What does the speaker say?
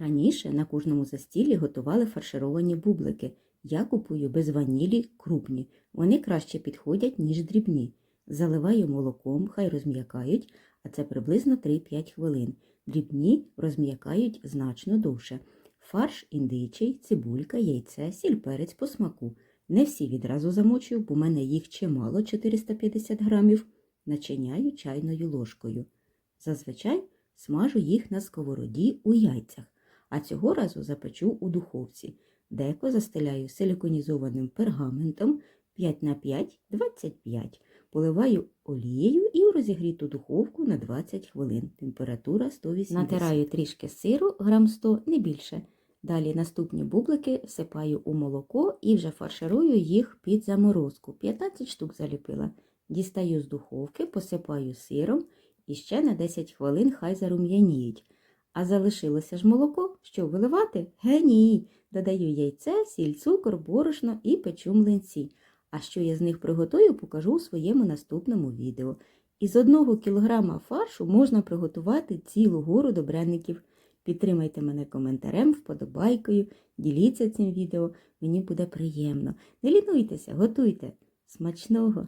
Раніше на кожному застіллі готували фаршировані бублики. Я купую без ванілі крупні. Вони краще підходять, ніж дрібні. Заливаю молоком, хай розм'якають, а це приблизно 3-5 хвилин. Дрібні розм'якають значно довше. Фарш індичий, цибулька, яйце, сіль перець по смаку. Не всі відразу замочую, бо в мене їх чимало 450 грамів. Начиняю чайною ложкою. Зазвичай смажу їх на сковороді у яйцях, а цього разу запечу у духовці. Деко застеляю силіконізованим пергаментом 5 на 5 25. Поливаю олією і у розігріту духовку на 20 хвилин. Температура 180. Натираю трішки сиру, грам 100, не більше. Далі наступні бублики всипаю у молоко і вже фарширую їх під заморозку. 15 штук заліпила. Дістаю з духовки, посипаю сиром і ще на 10 хвилин хай зарум'яніють. А залишилося ж молоко, що виливати? Ге ні. Додаю яйце, сіль, цукор, борошно і печу млинці. А що я з них приготую, покажу у своєму наступному відео. Із одного кілограма фаршу можна приготувати цілу гору добреників. Підтримайте мене коментарем, вподобайкою, діліться цим відео, мені буде приємно. Не лінуйтеся, готуйте. Смачного!